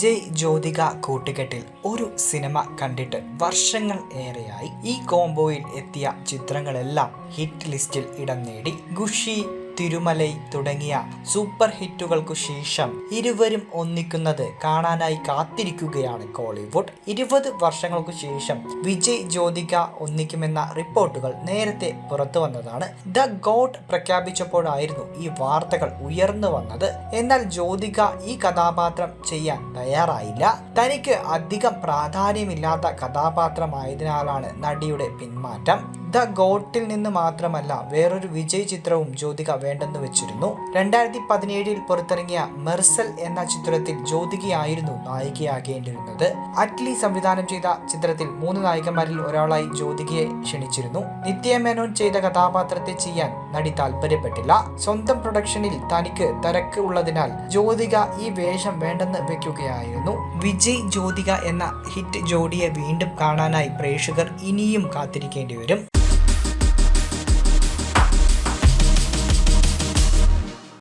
വിജയ് ജ്യോതിക കൂട്ടുകെട്ടിൽ ഒരു സിനിമ കണ്ടിട്ട് വർഷങ്ങൾ ഏറെയായി. ഈ കോംബോയിൽ എത്തിയ ചിത്രങ്ങളെല്ലാം ഹിറ്റ് ലിസ്റ്റിൽ ഇടം നേടി. ഖുഷി തിരുമലൈ തുടങ്ങിയ സൂപ്പർ ഹിറ്റുകൾക്കു ശേഷം ഇരുവരും ഒന്നിക്കുന്നത് കാണാനായി കാത്തിരിക്കുകയാണ് കോളിവുഡ്. ഇരുപത് വർഷങ്ങൾക്കു ശേഷം വിജയ് ജ്യോതിക ഒന്നിക്കുമെന്ന റിപ്പോർട്ടുകൾ നേരത്തെ പുറത്തു വന്നതാണ്. ദ ഗോഡ് പ്രഖ്യാപിച്ചപ്പോഴായിരുന്നു ഈ വാർത്തകൾ ഉയർന്നു വന്നത്. എന്നാൽ ജ്യോതിക ഈ കഥാപാത്രം ചെയ്യാൻ തയ്യാറായില്ല. തനിക്ക് അധികം പ്രാധാന്യമില്ലാത്ത കഥാപാത്രമായതിനാലാണ് നടിയുടെ പിന്മാറ്റം. ദ ഗോട്ടിൽ നിന്ന് മാത്രമല്ല വേറൊരു വിജയ് ചിത്രവും ജ്യോതിക വേണ്ടെന്ന് വെച്ചിരുന്നു. രണ്ടായിരത്തി പതിനേഴിൽ പുറത്തിറങ്ങിയ മെർസൽ എന്ന ചിത്രത്തിൽ ജ്യോതികയായിരുന്നു നായികയാകേണ്ടിരുന്നത്. അറ്റ്ലി സംവിധാനം ചെയ്ത ചിത്രത്തിൽ മൂന്ന് നായികമാരിൽ ഒരാളായി ജ്യോതികയെ ക്ഷണിച്ചിരുന്നു. നിത്യ മേനോൻ ചെയ്ത കഥാപാത്രത്തെ ചെയ്യാൻ നടി താല്പര്യപ്പെട്ടില്ല സ്വന്തം പ്രൊഡക്ഷനിൽ തനിക്ക് തിരക്ക് ഉള്ളതിനാൽ ജ്യോതിക ഈ വേഷം വേണ്ടെന്ന് വെക്കുകയായിരുന്നു. വിജയ് ജ്യോതിക എന്ന ഹിറ്റ് ജോഡിയെ വീണ്ടും കാണാനായി പ്രേക്ഷകർ ഇനിയും കാത്തിരിക്കേണ്ടി വരും